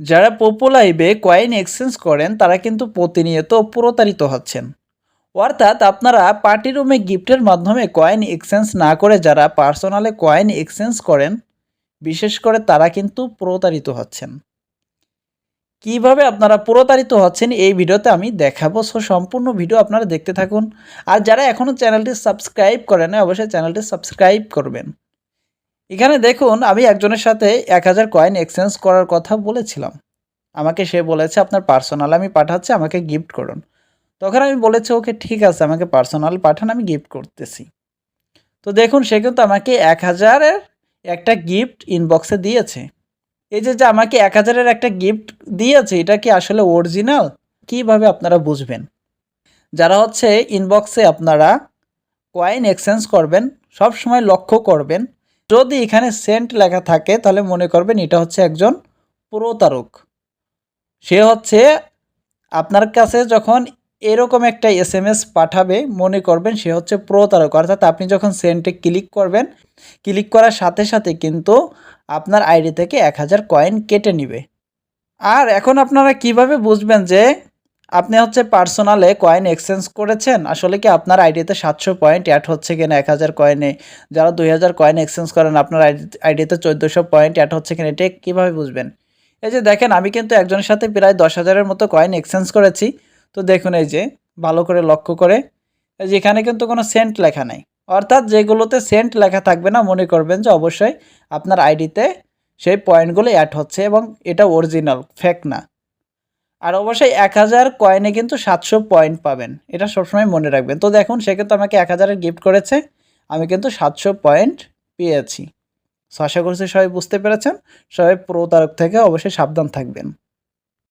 যারা পপুলাইভে coin exchange করেন, তারা কিন্তু প্রতিনিয়ত প্রতারিত হচ্ছেন। অর্থাৎ আপনারা পার্টি রুমে গিফটের মাধ্যমে কয়েন এক্সচেঞ্জ না করে যারা পার্সোনালে কয়েন এক্সচেঞ্জ করেন, বিশেষ করে তারা কিন্তু প্রতারিত হচ্ছেন। কীভাবে আপনারা প্রতারিত হচ্ছেন এই ভিডিওতে আমি দেখাবো। সো সম্পূর্ণ ভিডিও আপনারা দেখতে থাকুন। আর যারা এখনও চ্যানেলটি সাবস্ক্রাইব করেন অবশ্যই চ্যানেলটি সাবস্ক্রাইব করবেন। এখানে দেখুন, আমি একজনের সাথে এক হাজার কয়েন এক্সচেঞ্জ করার কথা বলেছিলাম। আমাকে সে বলেছে, আপনার পার্সোনাল আমি পাঠাচ্ছি, আমাকে গিফট করুন। তখন আমি বলেছি, ওকে, ঠিক আছে, আমাকে পার্সোনাল পাঠান, আমি গিফট করতেছি। তো দেখুন, সে কিন্তু আমাকে এক হাজারের একটা গিফট ইনবক্সে দিয়েছে। এই যে যে আমাকে এক হাজারের একটা গিফট দিয়েছে, এটা কি আসলে অরিজিনাল কীভাবে আপনারা বুঝবেন? যারা হচ্ছে ইনবক্সে আপনারা কয়েন এক্সচেঞ্জ করবেন সব সময় লক্ষ্য করবেন যদি এখানে সেন্ট লেখা থাকে, তাহলে মনে করবেন এটা হচ্ছে একজন প্রতারক। সে হচ্ছে আপনার কাছে যখন এরকম একটা এস এম এস পাঠাবে, মনে করবেন সে হচ্ছে প্রতারক। অর্থাৎ আপনি যখন সেন্টে ক্লিক করবেন, ক্লিক করার সাথে সাথে কিন্তু আপনার আইডি থেকে এক হাজার কয়েন কেটে নিবে। আর এখন আপনারা কীভাবে বুঝবেন যে আপনি হচ্ছে পার্সোনালে কয়েন এক্সচেঞ্জ করেছেন, আসলে কি আপনার আইডিতে সাতশো পয়েন্ট অ্যাড হচ্ছে কিনা, এক হাজার কয়েনে যারা দুই হাজার কয়েন এক্সচেঞ্জ করেন, আপনার আইডি আইডিতে চোদ্দোশো পয়েন্ট অ্যাড হচ্ছে কিনা, এটা কীভাবে বুঝবেন? এই যে দেখেন, আমি কিন্তু একজনের সাথে প্রায় দশ হাজারের মতো কয়েন এক্সচেঞ্জ করেছি। তো দেখুন এই যে, ভালো করে লক্ষ্য করে, এই যে এখানে কিন্তু কোনো সেন্ট লেখা নাই। অর্থাৎ যেগুলোতে সেন্ট লেখা থাকবে না, মনে করবেন যে অবশ্যই আপনার আইডিতে সেই পয়েন্টগুলো অ্যাড হচ্ছে এবং এটা অরিজিনাল ফেক না। আর অবশ্যই এক হাজার কয়েনে কিন্তু সাতশো পয়েন্ট পাবেন। এটা সবসময় মনে রাখবেন। তো দেখুন, সে কিন্তু আমাকে এক হাজারের গিফট করেছে। আমি কিন্তু সাতশো পয়েন্ট পেয়েছি। সো আশা করছি সবাই বুঝতে পেরেছেন। সবাই প্রতারক থেকে অবশ্যই সাবধান থাকবেন।